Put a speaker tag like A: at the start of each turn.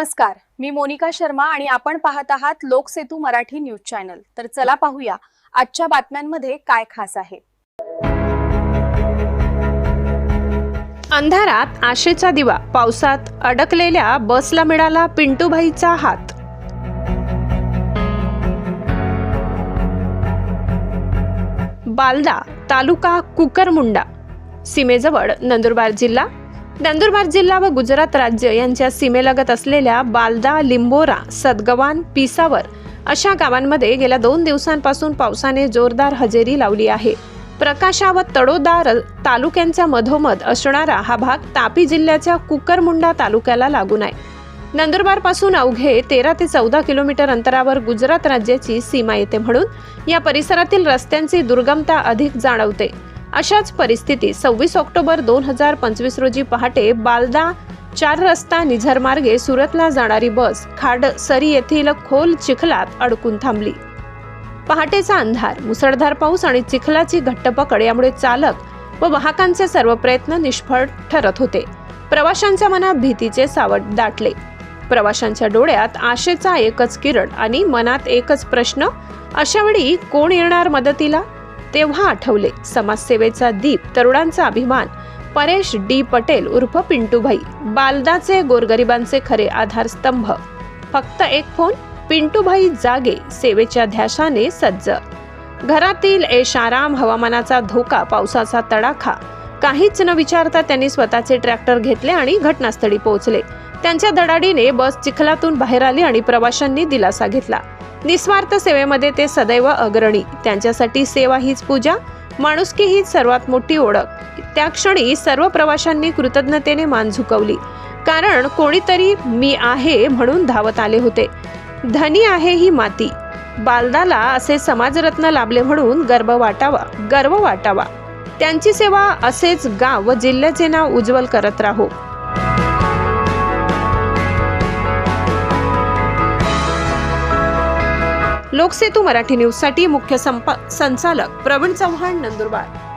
A: नमस्कार मी मोनिका शर्मा आणि आपण पाहत आहात लोकसेतू मराठी न्यूज चॅनल. तर चला पाहूया आजच्या बातम्यांमध्ये काय खास आहे.
B: अंधारात आशेचा दिवा पावसात अडकलेल्या बसला मिळाला पिंटूभाईचा हात. बालदा तालुका कुकरमुंडा सीमेजवळ नंदुरबार जिल्हा नंदुरबार जिल्हा व गुजरात राज्य यांच्या सीमेलगत असलेल्या बालदा लिंबोरा सदगवान पिसावर अशा गावांमध्ये गेल्या दोन दिवसांपासून पावसाने जोरदार हजेरी लावली आहे. प्रकाशा व तडोदा तालुक्यांच्या मधोमध असणारा हा भाग तापी जिल्ह्याच्या कुकरमुंडा तालुक्याला लागून आहे. नंदुरबारपासून अवघे तेरा ते चौदा किलोमीटर अंतरावर गुजरात राज्याची सीमा येते म्हणून या परिसरातील रस्त्यांची दुर्गमता अधिक जाणवते. अशाच परिस्थितीत सव्वीस ऑक्टोबर दोन हजार पंचवीस रोजी पहाटे बालदा चार रस्ता निझर मार्गे सुरतला जाणारी बस खाडसरी येथील खोल चिखलात अडकून थांबली. पहाटेचा अंधार मुसळधार पाऊस आणि चिखलाची घट्ट पकड यामुळे चालक व वाहकांचे सर्व प्रयत्न निष्फळ ठरत होते. प्रवाशांच्या मनात भीतीचे सावट दाटले. प्रवाशांच्या डोळ्यात आशेचा एकच किरण आणि मनात एकच प्रश्न अशा वेळी कोण येणार मदतीला? तेव्हा आठवले. समाजसेवेचा दीप तरुणांचा अभिमान. परेश डी. पटेल उर्फ पिंटूभाई. बालदाचे गोरगरिबांचे खरे आधारस्तंभ. फक्त एक फोन? पिंटूभाई जागे सेवेच्या ध्यासाने सज्ज. घरातील ऐश हवामानाचा धोका पावसाचा तडाखा. काहीच न विचारता त्यांनी स्वतःचे ट्रॅक्टर घेतले आणि घटनास्थळी पोहोचले. त्यांच्या धडाडीने बस चिखलातून बाहेर आली आणि प्रवाशांनी दिलासा घेतला. निस्वार्थ सेवेमध्ये ते सदैव अग्रणी. त्यांच्यासाठी सेवा हीच पूजा माणुसकी हीच सर्वात मोठी ओळख. त्या क्षणी सर्व प्रवाशांनी कृतज्ञतेने मान झुकवली. कारण कोणीतरी मी आहे म्हणून धावत आले होते. धनी आहे ही माती. बालदाला असे समाजरत्न लाभले म्हणून गर्व वाटावा गर्व वाटावा. त्यांची सेवा असेच गाव व जिल्ह्याचे नाव उज्ज्वल करत राहो. लोकसेतू मराठी न्यूजसाठी मुख्य संप संचालक प्रवीण चव्हाण नंदुरबार.